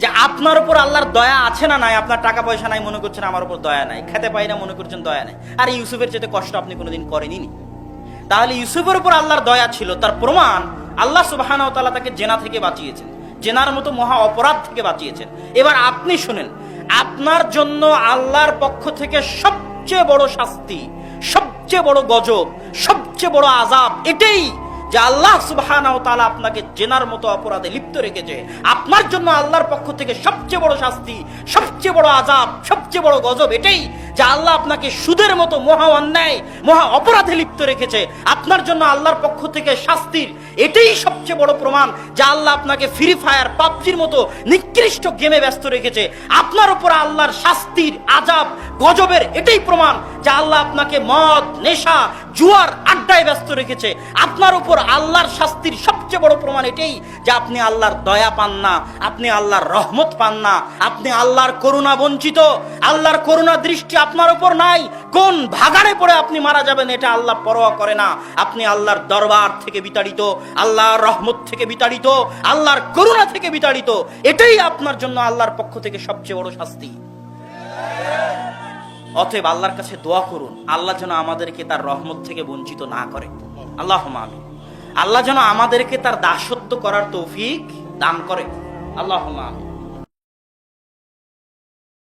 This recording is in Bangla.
যে আপনার উপর আল্লাহর দয়া আছে না নাই, আপনার টাকা পয়সা নাই, মনে করছেন আমার উপর দয়া নাই, খেতে পাই না, মনে করছেন দয়া নাই। আর ইউসুফের চেয়ে কষ্ট আপনি কোনোদিন করেনি তাহলে ইউসুফের উপর আল্লাহর দয়া ছিল, তার প্রমাণ আল্লাহ সুবাহান তালা তাকে জেনা থেকে বাঁচিয়েছেন, জেনার মতো মহা অপরাধ থেকে বাঁচিয়েছেন। এবার আপনি শুনেন, আপনার জন্য আল্লাহর পক্ষ থেকে সবচেয়ে বড় শাস্তি, সবচেয়ে বড় গজব, সবচেয়ে বড় আজাব এটাই যে আল্লাহ সুবহানাহু ওয়া তাআলা আপনাকে জেনার মতো অপরাধে লিপ্ত রেখেছে। আপনার জন্য আল্লাহর পক্ষ থেকে সবচেয়ে বড় শাস্তি, সবচেয়ে বড় আজাব সবচেয়ে বড় গজব এটাই যে আল্লাহ আপনাকে সুদের মতো মহা অন্যায়, মহা অপরাধে লিপ্ত রেখেছে। আপনার জন্য আল্লাহর পক্ষ থেকে শাস্তির এটাই সবচেয়ে বড় প্রমাণ যে আল্লাহ আপনাকে ফ্রি ফায়ার পাবজির মতো নিকৃষ্ট গেমে ব্যস্ত রেখেছে। আপনার উপর আল্লাহর শাস্তির আজাব গজবের এটাই প্রমাণ যে আল্লাহ আপনাকে মদ, নেশা জুয়ার আড্ডায় ব্যস্ত রেখেছে। আপনার উপর আল্লাহর শাস্তির সবচেয়ে বড় প্রমাণ এটাই যে আপনি আল্লাহর দয়া পান না, আপনি আল্লাহর রহমত পান না, আপনি আল্লাহর করুণা বঞ্চিত, আল্লাহর করুণা দৃষ্টি আপনার উপর নাই, কোন ভাগাড়ে পড়ে আপনি মারা যাবেন এটা আল্লাহ পরোয়া করে না। আপনি আল্লাহর দরবার থেকে বিতাড়িত, আল্লাহর রহমত থেকে বিতাড়িত, আল্লাহর করুণা থেকে বিতাড়িত, এটাই আপনার জন্য আল্লাহর পক্ষ থেকে সবচেয়ে বড় শাস্তি। অতএব আল্লাহর কাছে দোয়া করুন, আল্লাহ যেন আমাদেরকে তার রহমত থেকে বঞ্চিত না করে। আল্লাহ আমি আল্লাহ যেন আমাদেরকে তার দাসত্ব করার তৌফিক দান করে। আল্লাহ আমি